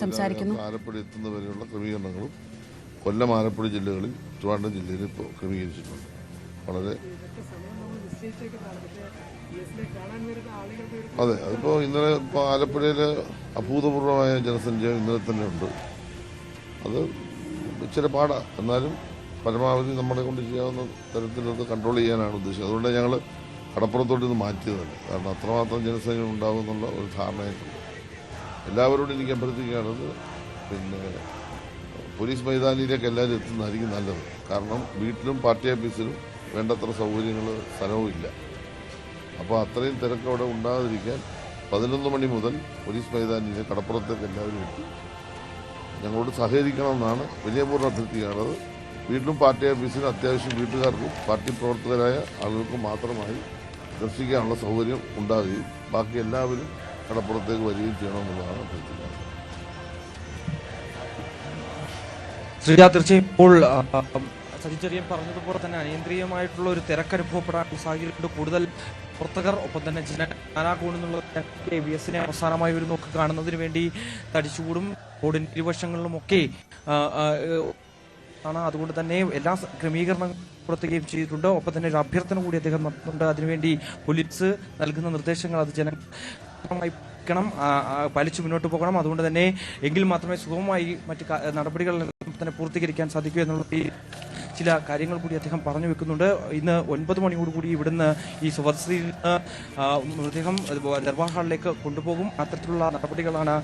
സംസാരിക്കുന്നു. ആലപ്പുഴ എത്തുന്നവരെയുള്ള ക്രമീകരണങ്ങളും കൊല്ലം ആലപ്പുഴ ജില്ലകളിൽ ട്രിവാൻഡ്രം ജില്ലയിൽ ഇപ്പോൾ ക്രമീകരിച്ചിട്ടുണ്ട്. വളരെ അതെ അതിപ്പോൾ ഇന്നലെ ഇപ്പോൾ ആലപ്പുഴയിൽ അഭൂതപൂർവമായ ജനസംഖ്യ ഇന്നലെ തന്നെ ഉണ്ട്. അത് ഇച്ചിരി പാടാണ് എന്നാലും പരമാവധി നമ്മളെ കൊണ്ട് ചെയ്യാവുന്ന തരത്തിലത് കൺട്രോൾ ചെയ്യാനാണ് ഉദ്ദേശിച്ചത്. അതുകൊണ്ട് ഞങ്ങൾ കടപ്പുറത്തോട്ട് ഇത് മാറ്റിയത് തന്നെ കാരണം അത്രമാത്രം ജനസംഖ്യ ഉണ്ടാകുമെന്നുള്ള ഒരു ധാരണയായിട്ടുണ്ട്. എല്ലാവരോടും എനിക്ക് അഭ്യർത്ഥിക്കുകയാണത്. പിന്നെ പോലീസ് മൈതാനിയിലേക്ക് എല്ലാവരും എത്തുന്നതായിരിക്കും നല്ലത്. കാരണം വീട്ടിലും പാർട്ടി ഓഫീസിലും വേണ്ടത്ര സൗകര്യങ്ങൾ സ്ഥലവും ഇല്ല. അപ്പോൾ അത്രയും തിരക്ക് അവിടെ ഉണ്ടാകാതിരിക്കാൻ പതിനൊന്ന് മണി മുതൽ പോലീസ് മൈതാനിയിലെ കടപ്പുറത്തേക്ക് എല്ലാവരും എത്തി. ഞങ്ങളോട് സഹകരിക്കണമെന്നാണ് വിനയപൂർവം അഭ്യർത്ഥിക്കുന്നത് വീട്ടിലും പാർട്ടി ഓഫീസിലും അത്യാവശ്യം വീട്ടുകാർക്കും പാർട്ടി പ്രവർത്തകരായ ആളുകൾക്കും മാത്രമായി ദർശിക്കാനുള്ള സൗകര്യം ഉണ്ടാകുകയും ബാക്കി എല്ലാവരും കടപ്പുറത്തേക്ക് വരികയും ചെയ്യണമെന്നുള്ളതാണ് അഭ്യർത്ഥിക്കുന്നത് ശ്രീജ തീർച്ചയായും പറഞ്ഞതുപോലെ തന്നെ അനിയന്ത്രീയമായിട്ടുള്ള ഒരു തിരക്ക് അനുഭവപ്പെടാൻ സാഹചര്യമുണ്ട്. കൂടുതൽ പ്രവർത്തകർ ഒപ്പം തന്നെ ജന കെ വി എസിനെ അവസാനമായി ഒരു നോക്ക് കാണുന്നതിന് വേണ്ടി തടിച്ചുകൂടും. റോഡിന്റെ ഇരുവശങ്ങളിലും ഒക്കെ ആ, ആ, ആണ് അതുകൊണ്ട് തന്നെ എല്ലാ ക്രമീകരണങ്ങളും പുറത്തുകയും ചെയ്തിട്ടുണ്ട്. ഒപ്പം തന്നെ ഒരു അഭ്യർത്ഥന കൂടി അദ്ദേഹം നടത്തുന്നുണ്ട്. അതിനുവേണ്ടി പോലീസ് നൽകുന്ന നിർദ്ദേശങ്ങൾ അത് ജനമായി ആ, പാലിച്ചു മുന്നോട്ട് പോകണം. അതുകൊണ്ട് തന്നെ എങ്കിൽ മാത്രമേ സുഗമമായി മറ്റ് നടപടികൾ തന്നെ പൂർത്തീകരിക്കാൻ സാധിക്കൂ എന്നുള്ള ചില കാര്യങ്ങൾ കൂടി അദ്ദേഹം പറഞ്ഞു വെക്കുന്നുണ്ട്. ഇന്ന് ഒൻപത് മണിയോടുകൂടി ഇവിടുന്ന് ഈ ആ, മൃതദേഹം ദർബാർ ഹാളിലേക്ക് കൊണ്ടുപോകും. അത്തരത്തിലുള്ള നടപടികളാണ്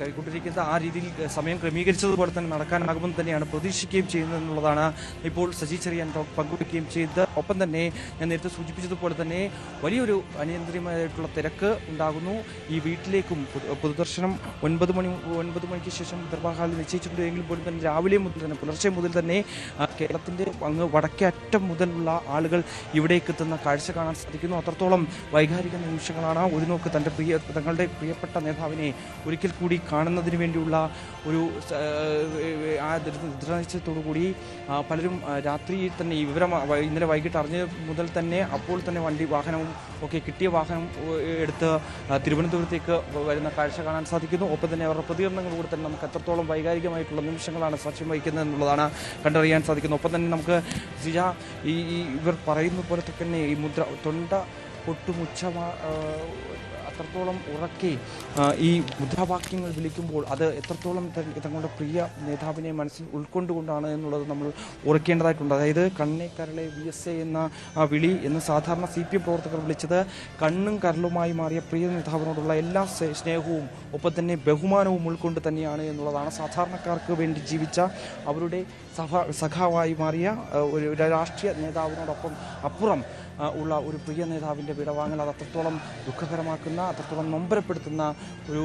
കൈക്കൊണ്ടിരിക്കുന്നത്. ആ രീതിയിൽ സമയം ക്രമീകരിച്ചതുപോലെ തന്നെ നടക്കാനാകുമെന്ന് തന്നെയാണ് പ്രതീക്ഷിക്കുകയും ചെയ്യുന്നതെന്നുള്ളതാണ് ഇപ്പോൾ സജി ചെറിയാൻ പങ്കുവയ്ക്കുകയും ചെയ്തത്. ഒപ്പം തന്നെ ഞാൻ നേരത്തെ സൂചിപ്പിച്ചതുപോലെ തന്നെ വലിയൊരു അനിയന്ത്രിതമായിട്ടുള്ള തിരക്ക് ഉണ്ടാകുന്നു. ഈ വീട്ടിലേക്കും പൊതു- പൊതുദർശനം ഒൻപത് മണി ഒൻപത് മണിക്ക് ശേഷം ദർബാർ ഹാളിൽ നിശ്ചയിച്ചിട്ടുണ്ട്. എങ്കിൽ പോലും തന്നെ രാവിലെ മുതൽ തന്നെ പുലർച്ചെ മുതൽ തന്നെ ആ, കേരളത്തിന്റെ അങ്ങ് വടക്കേ അറ്റം മുതലുള്ള ആളുകൾ ഇവിടേക്ക് എത്തുന്ന കാഴ്ച കാണാൻ സാധിക്കുന്നു. അത്രത്തോളം വൈകാരിക നിമിഷങ്ങളാണ് ഒരു നോക്ക് തന്റെ പ്രിയ തങ്ങളുടെ പ്രിയപ്പെട്ട നേതാവിനെ ഒരിക്കൽ കൂടി കാണുന്നതിന് വേണ്ടിയുള്ള ഒരു ആ ദൃഢനിശ്ചയത്തോടുകൂടി ദൃഢനിശ്ചയത്തോടു കൂടി പലരും രാത്രി തന്നെ ഈ വിവരം ഇന്നലെ വൈകിട്ട് അറിഞ്ഞ മുതൽ തന്നെ അപ്പോൾ തന്നെ വണ്ടി വാഹനവും ഒക്കെ കിട്ടിയ വാഹനം എടുത്ത് തിരുവനന്തപുരത്തേക്ക് വരുന്ന കാഴ്ച കാണാൻ സാധിക്കുന്നു. ഒപ്പം തന്നെ അവരുടെ പ്രതികരണങ്ങളിലൂടെ തന്നെ നമുക്ക് എത്രത്തോളം വൈകാരികമായിട്ടുള്ള നിമിഷങ്ങളാണ് സാക്ഷ്യം വഹിക്കുന്നത് എന്നുള്ളതാണ് കണ്ടറിയാൻ സാധിക്കുന്നത് ഒപ്പം തന്നെ നമുക്ക് സിജ ഈ ഇവർ പറയുന്ന പോലത്തെ തന്നെ ഈ മുദ്ര തൊണ്ട പൊട്ടുമുച്ചമാ ആ, അത്രത്തോളം ഉറക്കെ ഈ മുദ്രാവാക്യങ്ങൾ വിളിക്കുമ്പോൾ അത് എത്രത്തോളം തങ്ങളുടെ പ്രിയ നേതാവിനെ മനസ്സിൽ ഉൾക്കൊണ്ടുകൊണ്ടാണ് എന്നുള്ളത് നമ്മൾ ഉറക്കേണ്ടതായിട്ടുണ്ട്. അതായത് കണ്ണേ കരളെ വി എസ് എ എന്ന വിളി എന്ന് സാധാരണ സി പി എം പ്രവർത്തകർ വിളിച്ചത് കണ്ണും കരളുമായി മാറിയ പ്രിയ നേതാവിനോടുള്ള എല്ലാ സ്നേ- സ്നേഹവും ഒപ്പം തന്നെ ബഹുമാനവും ഉൾക്കൊണ്ട് തന്നെയാണ് എന്നുള്ളതാണ് സാധാരണക്കാർക്ക് വേണ്ടി ജീവിച്ച അവരുടെ സഭ സഖാവായി മാറിയ ഒരു രാഷ്ട്രീയ നേതാവിനോടൊപ്പം അപ്പുറം ഉള്ള ഒരു പ്രിയ നേതാവിന്റെ വിടവാങ്ങൽ അത് അത്രത്തോളം ദുഃഖകരമാക്കുന്ന അത്രത്തോളം നൊമ്പരപ്പെടുത്തുന്ന ഒരു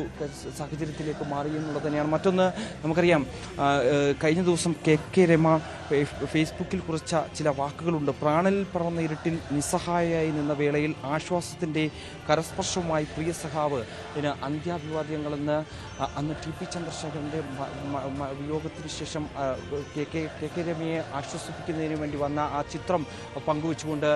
സാഹചര്യത്തിലേക്ക് മാറി എന്നുള്ളത് തന്നെയാണ്. മറ്റൊന്ന് നമുക്കറിയാം കഴിഞ്ഞ ദിവസം കെ കെ രമ ഫേസ്ബുക്കിൽ കുറിച്ച ചില വാക്കുകളുണ്ട്. പ്രാണനിൽ പറന്ന ഇരുട്ടിൽ നിസ്സഹായയായി നിന്ന വേളയിൽ ആശ്വാസത്തിന്റെ കരസ്പർശവുമായി പ്രിയ സഹാവ് ഇതിന് അന്ത്യാഭിവാദ്യങ്ങളെന്ന് അന്ന് ടി പി ചന്ദ്രശേഖരന്റെ വിയോഗത്തിന് ശേഷം കെ കെ കെ കെ രമയെ ആശ്വസിപ്പിക്കുന്നതിന് വേണ്ടി വന്ന ആ ചിത്രം പങ്കുവെച്ചുകൊണ്ട്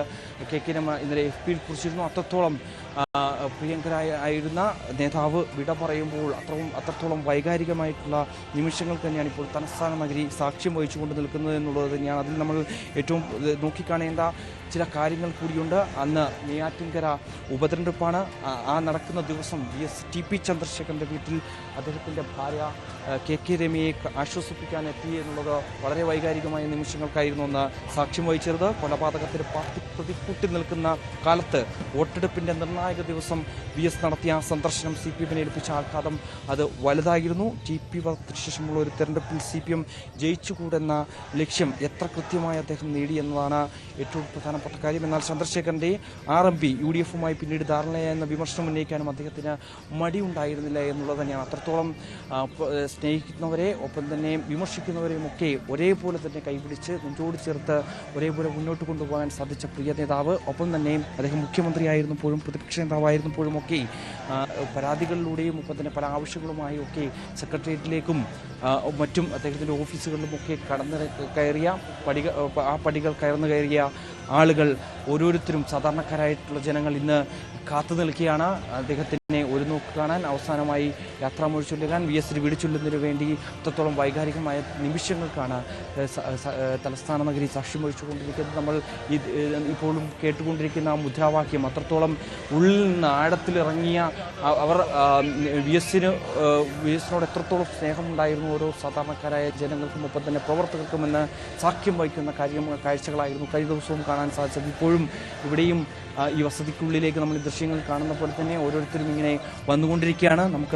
കെ കെ രമ ഇന്നലെ എഫ് പിയിൽ കുറിച്ചിരുന്നു. അത്രത്തോളം പ്രിയങ്കരായ ആയിരുന്ന നേതാവ് വിട പറയുമ്പോൾ അത്രയും അത്രത്തോളം വൈകാരികമായിട്ടുള്ള നിമിഷങ്ങൾ തന്നെയാണ് ഇപ്പോൾ തലസ്ഥാന നഗരി സാക്ഷ്യം വഹിച്ചുകൊണ്ട് നിൽക്കുന്നത് എന്നുള്ളത് തന്നെയാണ്. അതിൽ നമ്മൾ ഏറ്റവും നോക്കിക്കാണേണ്ട ചില കാര്യങ്ങൾ കൂടിയുണ്ട്. അന്ന് നെയ്യാറ്റിൻകര ഉപതെരഞ്ഞെടുപ്പാണ്. ആ- നടക്കുന്ന ദിവസം വി എസ് ടി പി ചന്ദ്രശേഖരന്റെ വീട്ടിൽ അദ്ദേഹത്തിന്റെ ഭാര്യ കെ കെ രമയെ ആശ്വസിപ്പിക്കാൻ എത്തി എന്നുള്ളത് വളരെ വൈകാരികമായ നിമിഷങ്ങൾക്കായിരുന്നു അന്ന് സാക്ഷ്യം വഹിച്ചിരുന്നത് കൊലപാതകത്തിന് പാർട്ടി പ്രതിക്കൂട്ടി നിൽക്കുന്ന കാലത്ത് വോട്ടെടുപ്പിന്റെ നിർണായക ദിവസം വി എസ് നടത്തിയ സന്ദർശനം സി പി എമ്മിനെ ഏൽപ്പിച്ച ആഘാതം. അത് വലുതായിരുന്നു. ടി പി വധത്തിന് ശേഷമുള്ള ഒരു തെരഞ്ഞെടുപ്പിൽ സി പി എം ജയിച്ചുകൂടെന്ന ലക്ഷ്യം എത്ര കൃത്യമായി അദ്ദേഹം നേടി എന്നതാണ് ഏറ്റവും പ്രധാനപ്പെട്ട കാര്യം. എന്നാൽ ചന്ദ്രശേഖരന്റെ R M P U D എഫുമായി പിന്നീട് ധാരണയായെന്ന വിമർശനം ഉന്നയിക്കാനും അദ്ദേഹത്തിന് മടിയുണ്ടായിരുന്നില്ല എന്നുള്ളത് തന്നെയാണ്. അത്രത്തോളം സ്നേഹിക്കുന്നവരെ ഒപ്പം തന്നെ വിമർശിക്കുന്നവരെയും ഒക്കെ ഒരേപോലെ തന്നെ കൈപിടിച്ച് നെഞ്ചോട് ചേർത്ത് ഒരേപോലെ മുന്നോട്ട് കൊണ്ടുപോകാൻ സാധിച്ച പ്രിയ നേതാവ്. ഒപ്പം തന്നെ അദ്ദേഹം മുഖ്യമന്ത്രിയായിരുന്നപ്പോഴും പ്രതിപക്ഷ പ്രതിപക്ഷ നേതാവായിരുന്നപ്പോഴുമൊക്കെ പരാതികളിലൂടെയും ഒപ്പം തന്നെ പല ആവശ്യങ്ങളുമായും ഒക്കെ സെക്രട്ടേറിയറ്റിലേക്കും മറ്റും അദ്ദേഹത്തിന്റെ ഓഫീസുകളിലും ഒക്കെ കടന്ന് കയറിയ പടിക ആ പടികൾ കയർന്നു കയറിയ ആളുകൾ ഓരോരുത്തരും സാധാരണക്കാരായിട്ടുള്ള ജനങ്ങൾ ഇന്ന് കാത്തു നിൽക്കുകയാണ്. അദ്ദേഹത്തിനെ ഒരു നോക്ക് കാണാൻ അവസാനമായി യാത്രാമൊഴി ചൊല്ലുകാൻ വി എസ് വീട് ചൊല്ലുന്നതിന് വേണ്ടി അത്രത്തോളം വൈകാരികമായ നിമിഷങ്ങൾക്കാണ് തലസ്ഥാന നഗരി സാക്ഷ്യം വഹിച്ചുകൊണ്ടിരിക്കുന്നത്. നമ്മൾ ഇപ്പോഴും കേട്ടുകൊണ്ടിരിക്കുന്ന മുദ്രാവാക്യം അത്രത്തോളം ഉള്ളിൽ നിന്ന് ആഴത്തിലിറങ്ങിയ അവർ വി എസിന് വി എസിനോട് എത്രത്തോളം സ്നേഹമുണ്ടായിരുന്നു ഓരോ സാധാരണക്കാരായ ജനങ്ങൾക്കും ഒപ്പം തന്നെ പ്രവർത്തകർക്കും എന്ന് സാക്ഷ്യം വഹിക്കുന്ന കാര്യം കാഴ്ചകളായിരുന്നു കഴിഞ്ഞ ദിവസവും കാണാൻ സാധിച്ചത്. ഇപ്പോഴും ഇവിടെയും ഈ വസതിക്കുള്ളിലേക്ക് നമ്മൾ ദൃശ്യങ്ങൾ കാണുന്ന പോലെ തന്നെ ഓരോരുത്തരും ഇങ്ങനെ വന്നുകൊണ്ടിരിക്കുകയാണ്. നമുക്ക്